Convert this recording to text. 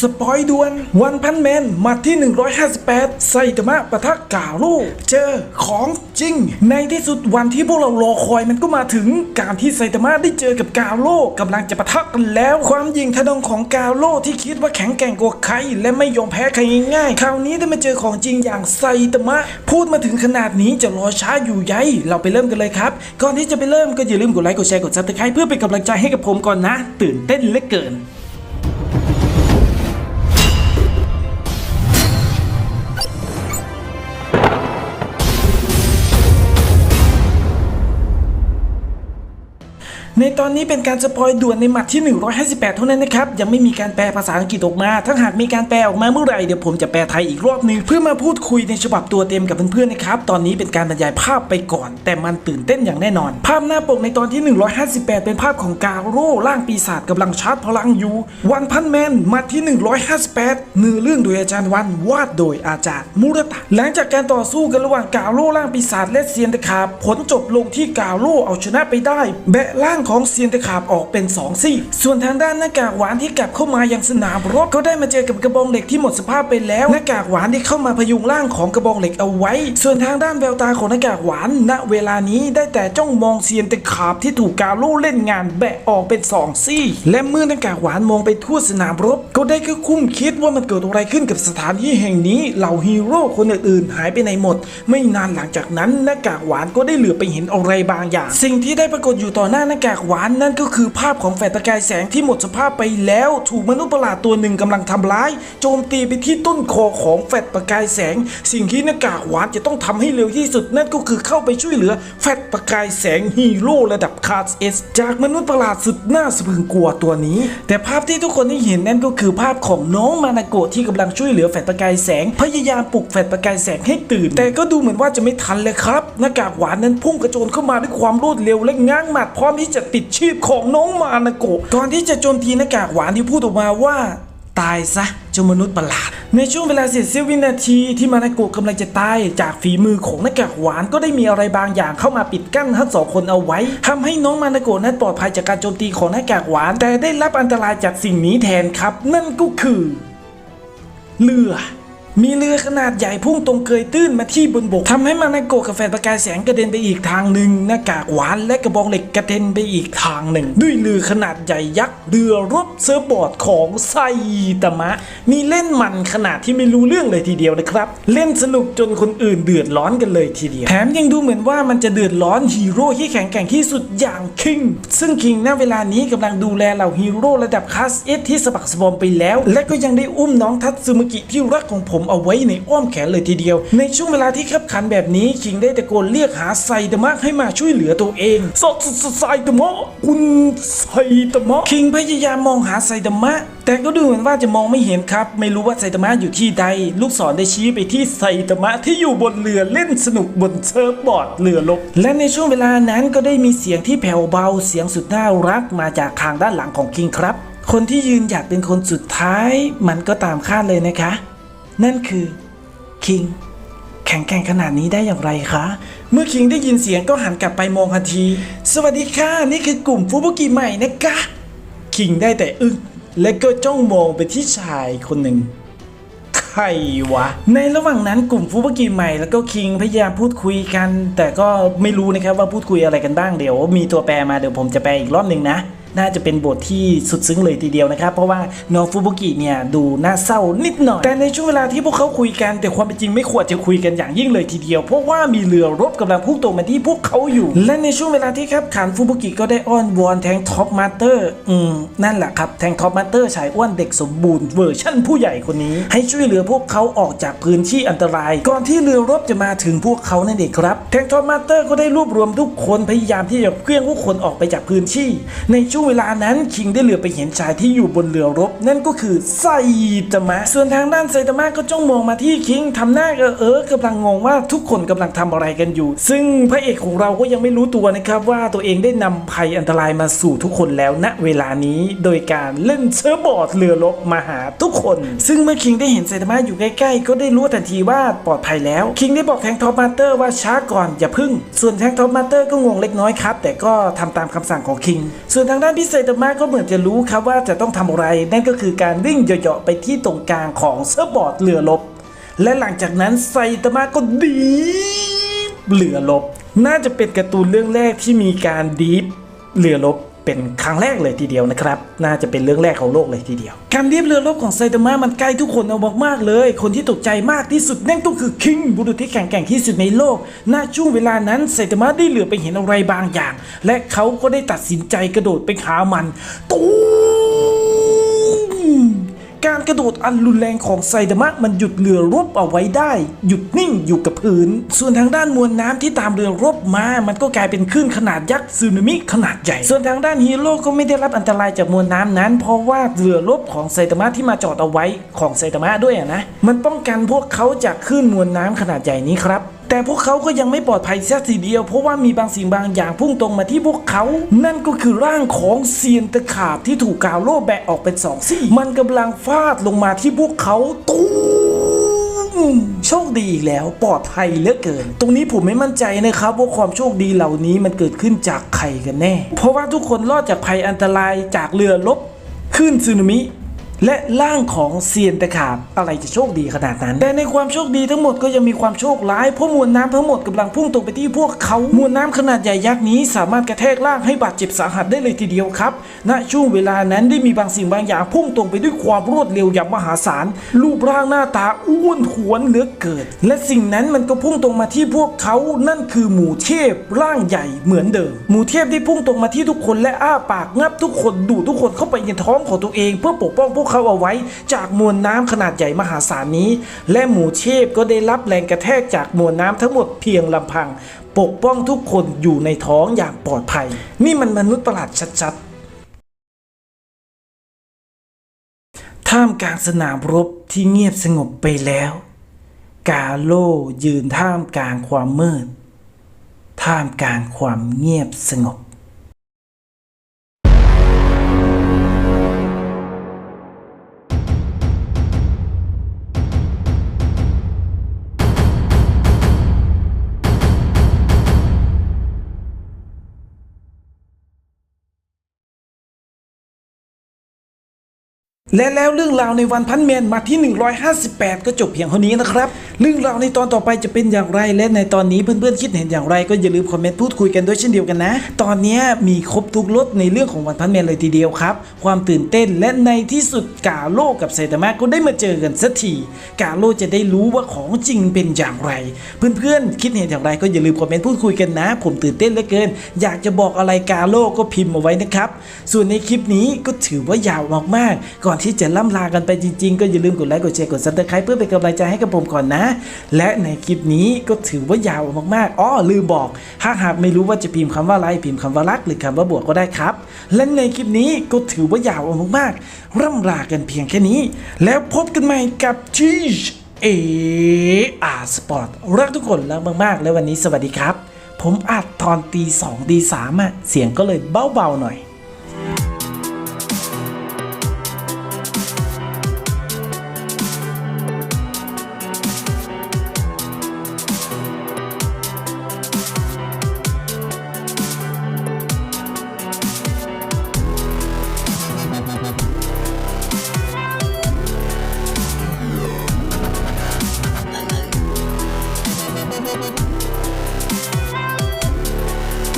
สปอยด่วนวันพันแมนมาที่ 158 ไซตามะปะทะกาโร่เจอของจริง ในที่สุดวันที่พวกเรารอคอยมันก็มาถึงการที่ไซตามะได้เจอกับกาโร่กำลังจะปะทะกันแล้วความยิงทะนงของกาโร่ที่คิดว่าแข็งแกร่งกว่าใคร และไม่ยอมแพ้ใครง่ายๆคราวนี้ได้มาเจอของจริงอย่างไซตามะ พูดมาถึงขนาดนี้จะรอช้าอยู่ใยเราไปเริ่มกันเลยครับก่อนที่จะไปเริ่มก็อย่าลืมกดไลค์กดแชร์กดซับสไครต์เพื่อเป็นกำลังใจให้กับผมก่อนนะ ตื่นเต้นเหลือเกิน ในตอนนี้เป็นการสปอยด่วนในหมัดที่ 158 เท่านั้นนะครับ ยังไม่มีการแปลภาษาอังกฤษออกมา ถ้าหากมีการแปลออกมาเมื่อไหร่เดี๋ยวผมจะแปลไทยอีกรอบหนึง เพื่อมาพูดคุยในฉบับตัวเต็มกับเพื่อนๆนะครับ ตอนนี้เป็นการบรรยายภาพไปก่อน แต่มันตื่นเต้นอย่างแน่นอน ภาพหน้าปกในตอนที่ 158 เป็นภาพของกาโร่ร่างปีศาจกำลังชาร์จพลังอยู่ วันพันแมนหมัดที่ 158เนื้อเรื่องโดยอาจารย์วันวาดโดยอาจารย์มุรตะ หลังจากการต่อสู้กันระหว่างกาโร่ร่างปีศาจและเซียนตะขาบผลจบลงที่กาโร่เอาชนะไปได้ แบะร่างของเซียนตะขาบออกเป็น2องซี่ ส่วนทางด้านหน้ากากหวานที่กลับเข้ามายังสนามรบก็ได้มาเจอกับกระบองเหล็กที่หมดสภาพไปแล้วหน้ากากหวานที่เข้ามาพยุงร่างของกระบองเหล็กเอาไว้ ส่วนทางด้านแววตาของหน้ากากหวาน ณเวลานี้ได้แต่จ้องมองเซียนตะขาบที่ถูกกาโร่เล่นงานแบะออกเป็นสองซี่ และเมื่อหน้ากากหวานมองไปทั่วสนามรบ ก็ได้แค่คุ้มคิดว่ามันเกิดอะไรขึ้นกับสถานที่แห่งนี้เหล่าฮีโร่คนอื่นๆหายไปไหนหมด ไม่นานหลังจากนั้นหน้ากากหวานก็ได้เหลือไปเห็นอะไรบางอย่าง สิ่งที่ได้ปรากฏอยู่ต่อหน้าหน้ากากหวานนั่นก็คือภาพของแฟลชประกายแสงที่หมดสภาพไปแล้ว ถูกมนุษย์ประหลาดตัวหนึ่งกำลังทำร้าย โจมตีไปที่ต้นคอของแฟลชประกายแสง สิ่งที่หน้ากากหวานจะต้องทำให้เร็วที่สุดนั่นก็คือเข้าไปช่วยเหลือแฟลชประกายแสงฮีโร่ระดับคลาสเอสจากมนุษย์ประหลาดสุดน่าสะพรึงกลัวตัวนี้ แต่ภาพที่ทุกคนได้เห็นนั่นก็คือภาพของน้องมานาโกะที่กำลังช่วยเหลือแฟลชประกายแสง พยายามปลุกแฟลชประกายแสงให้ตื่น แต่ก็ดูเหมือนว่าจะไม่ทันเลยครับหน้ากากหวานนั้นพุ่งกระโจนเข้ามาด้วยความรวดเร็วและง้างหมัดพร้อมที่จะติดชีพของน้องมานาโกะก่อนที่จะโจมตีหน้ากากหวานที่พูดออกมาว่าตายซะเจ้ามนุษย์ประหลาด ในช่วงเวลาเศษเสี้ยววินาทีที่มานาโกะกำลังจะตาย จากฝีมือของน้ากากหวานก็ได้มีอะไรบางอย่างเข้ามาปิดกั้นทั้งสองคนเอาไว้ทำให้น้องมานาโกะนั้นปลอดภัยจากการโจมตีของน้ากากหวาน แต่ได้รับอันตรายจากสิ่งนี้แทนครับ นั่นก็คือเรือ มีเรือขนาดใหญ่พุ่งตรงเกยตื้นมาที่บนบกทำให้มานาโกะกับแฟนประกายแสงกระเด็นไปอีกทางหนึ่งหน้ากากหวานและกระบองเหล็กกระเด็นไปอีกทางหนึ่ง ด้วยเรือขนาดใหญ่ยักษ์เรือรบเซิร์ฟบอร์ดของไซตามะ มีเล่นมันขนาดที่ไม่รู้เรื่องเลยทีเดียวนะครับ เล่นสนุกจนคนอื่นเดือดร้อนกันเลยทีเดียว แถมยังดูเหมือนว่ามันจะเดือดร้อนฮีโร่ที่แข็งแกร่งที่สุดอย่างคิงซึ่งคิงณเวลานี้กำลังดูแลเหล่าฮีโร่ระดับคลาสเอสที่สะบักสะบอมไปแล้ว และก็ยังได้อุ้มน้องทัตซึมุกิที่รักของผมเอาไว้ในอ้อมแขนเลยทีเดียว ในช่วงเวลาที่ขับขันแบบนี้คิงได้ตะโกนเรียกหาไซตามะให้มาช่วยเหลือตัวเองสดไซตามะคุณไซตามะคิงพยายามมองหาไซตามะ แต่ก็ดูเหมือนว่าจะมองไม่เห็นครับ ไม่รู้ว่าไซตามะอยู่ที่ใด ลูกศรได้ชี้ไปที่ไซตามะที่อยู่บนเรือเล่นสนุกบนเซิร์ฟบอร์ดเรือลบและในช่วงเวลานั้นก็ได้มีเสียงที่แผ่วเบาเสียงสุดน่ารักมาจากทางด้านหลังของคิงครับ คนที่ยืนหยัดเป็นคนสุดท้าย มันก็ตามคาดเลยนะคะ นั่นคือคิงแข็งแกร่งขนาดนี้ได้อย่างไรคะ เมื่อคิงได้ยินเสียงก็หันกลับไปมองทันที สวัสดีค่ะ นี่คือกลุ่มฟูบุกิใหม่นะคะ คิงได้แต่อึ้งและก็จ้องมองไปที่ชายคนหนึ่งใครวะ ในระหว่างนั้นกลุ่มฟูบกิใหม่แล้วก็คิงพยายามพูดคุยกัน แต่ก็ไม่รู้นะครับว่าพูดคุยอะไรกันบ้างเดี๋ยว มีตัวแปรมาเดี๋ยวผมจะแปลอีกรอบหนึ่งนะ น่าจะเป็นบทที่สุดซึ้งเลยทีเดียวนะครับ เพราะว่าน้องฟูบุกิเนี่ยดูน่าเศร้านิดหน่อย แต่ในช่วงเวลาที่พวกเขาคุยกัน แต่ความเป็นจริงไม่ควรจะคุยกันอย่างยิ่งเลยทีเดียว เพราะว่ามีเรือรบกำลังพุ่งตรงมาที่พวกเขาอยู่ และในช่วงเวลาที่ครับขันฟูบุกิก็ได้อ้อนวอนแทงท็อปมาสเตอร์อืมนั่นแหละครับแทงท็อปมาสเตอร์ชายอ้วนเด็กสมบูรณ์เวอร์ชั่นผู้ใหญ่คนนี้ ให้ช่วยเหลือพวกเขาออกจากพื้นที่อันตราย ก่อนที่เรือรบจะมาถึงพวกเขานั่นเองครับแทงท็อปมาสเตอร์ก็ได้รวบรวมทุกคนพยายามที่จะเคลื่อนพวกคนออกไปจากพื้นที่ในช่วงวงเวลานั้นคิงได้เหลือไปเห็นชายที่อยู่บนเรือรบ นั่นก็คือไซตามะ ส่วนทางด้านไซตามะก็จ้องมองมาที่คิงทำหน้าเออเออกำลังงงว่าทุกคนกำลังทำอะไรกันอยู่ ซึ่งพระเอกของเราก็ยังไม่รู้ตัวนะครับว่าตัวเองได้นำภัยอันตรายมาสู่ทุกคนแล้วณเวลานี้โดยการเล่นเซิร์ฟบอร์ดเรือรบมาหาทุกคน ซึ่งเมื่อคิงได้เห็นไซตามะอยู่ใกล้ๆ ก็ได้รู้ทันทีว่าปลอดภัยแล้ว คิงได้บอกแทงทอปมาเตอร์ว่าช้าก่อนอย่าพึ่ง ส่วนแทงทอปมาเตอร์ก็งงเล็กน้อยครับแต่ก็ทำตามคำสั่งของคิง ส่วนทางด้านานพี่ไซตามะก็เหมือนจะรู้ครับว่าจะต้องทำอะไร นั่นก็คือการวิ่งเหยาะๆไปที่ตรงกลางของเซิร์ฟบอร์ดเรือลบ และหลังจากนั้นไซตามะก็ดีฟเรือลบ น่าจะเป็นการ์ตูนเรื่องแรกที่มีการดีฟเรือลบ เป็นครั้งแรกเลยทีเดียวนะครับ น่าจะเป็นเรื่องแรกของโลกเลยทีเดียว การดีฟเรือรบของไซตามะมันใกล้ทุกคนเอามากๆเลย คนที่ตกใจมากที่สุดนั่นก็คือคิงบุรุษที่แข็งแกร่งที่สุดในโลกณช่วงเวลานั้นไซตามะได้เหลือไปเห็นอะไรบางอย่าง และเขาก็ได้ตัดสินใจกระโดดไปหามันตู การกระโดดอันรุนแรงของไซดามะมันหยุดเรือรบเอาไว้ได้ หยุดนิ่งอยู่กับพื้น ส่วนทางด้านมวลน้ำที่ตามเรือรบมา มันก็กลายเป็นคลื่นขนาดยักษ์สึนามิขนาดใหญ่ ส่วนทางด้านฮีโร่ก็ไม่ได้รับอันตรายจากมวลน้ำนั้น เพราะว่าเรือรบของไซดามะที่มาจอดเอาไว้ของไซดามะด้วยนะ มันป้องกันพวกเขาจากคลื่นมวลน้ำขนาดใหญ่นี้ครับ แต่พวกเขาก็ยังไม่ปลอดภัยเสียทีเดียวเพราะว่ามีบางสิ่งบางอย่างพุ่งตรงมาที่พวกเขา นั่นก็คือร่างของเซียนตะขาบที่ถูกกาวโล่แบะออกเป็นสองซี่มันกำลังฟาดลงมาที่พวกเขาตูโชคดีอีกแล้วปลอดภัยเหลือเกิน ตรงนี้ผมไม่มั่นใจนะครับว่าความโชคดีเหล่านี้มันเกิดขึ้นจากใครกันแน่ เพราะว่าทุกคนรอดจากภัยอันตรายจากเรือรบคลื่นสึนามิ และร่างของเซียนตะขาบอะไรจะโชคดีขนาดนั้น แต่ในความโชคดีทั้งหมดก็ยังมีความโชคร้าย เพราะมวลน้ำทั้งหมดกำลังพุ่งตรงไปที่พวกเขา มวลน้ำขนาดใหญ่ยักษ์นี้สามารถกระแทกร่างให้บาดเจ็บสาหัสได้เลยทีเดียวครับ ณ ช่วงเวลานั้นได้มีบางสิ่งบางอย่างพุ่งตรงไปด้วยความรวดเร็วอย่างมหาศาล รูปร่างหน้าตาอ้วนหวนเหลือเกิน และสิ่งนั้นมันก็พุ่งตรงมาที่พวกเขา นั่นคือหมูเทพร่างใหญ่เหมือนเดิม หมูเทพที่พุ่งตรงมาที่ทุกคนและอ้าปากงับทุกคนดูดทุกคนเข้าไปในท้องของตัวเอง เพื่อปกป้องพวกเขาเอาไว้ จากมวลน้ำขนาดใหญ่มหาศาลนี้ และหมูเทพก็ได้รับแรงกระแทกจากมวลน้ำทั้งหมดเพียงลำพัง ปกป้องทุกคนอยู่ในท้องอย่างปลอดภัย นี่มันมนุษย์ประหลาดชัดๆท่ามกลางสนามรบที่เงียบสงบไปแล้ว กาโลยืนท่ามกลางความมืด ท่ามกลางความเงียบสงบ และแล้วเรื่องราวในวันพันแมนมาที่ 158 ก็จบเพียงเท่านี้นะครับ เรื่องราวในตอนต่อไปจะเป็นอย่างไรและในตอนนี้เพื่อนๆคิดเห็นอย่างไร ก็อย่าลืมคอมเมนต์พูดคุยกันด้วยเช่นเดียวกันนะ ตอนนี้มีครบทุกรสในเรื่องของวันพันแมนเลยทีเดียวครับ ความตื่นเต้นและในที่สุดกาโลกับไซตามะก็ได้มาเจอกันสักทีกาโลจะได้รู้ว่าของจริงเป็นอย่างไร เพื่อนๆคิดเห็นอย่างไรก็อย่าลืมคอมเมนต์พูดคุยกันนะ ผมตื่นเต้นเหลือเกิน อยากจะบอกอะไรกาโลก็พิมพ์มาไว้นะครับ ส่วนในคลิปนี้ก็ถือว่ายาวมากๆก่อนที่จะล่ำลากันไปจริง ๆ ก็อย่าลืมกดไลค์กดแชร์กดซับสไครป์เพื่อเป็นกำลังใจให้กับผมก่อนนะและในคลิปนี้ก็ถือว่ายาวมากๆ อ้อลืมบอกถ้าหากไม่รู้ว่าจะพิมพ์คำว่าอะไรพิมพ์คำว่ารักหรือคำว่าบวกก็ได้ครับ และในคลิปนี้ก็ถือว่ายาวมากๆ ร่ำลากันเพียงแค่นี้ แล้วพบกันใหม่กับทีเออาร์สปอร์ตรักทุกคนรักมากๆ และวันนี้สวัสดีครับ ผมอัดตอนตีสองตีสามอะเสียงก็เลยเบาๆหน่อย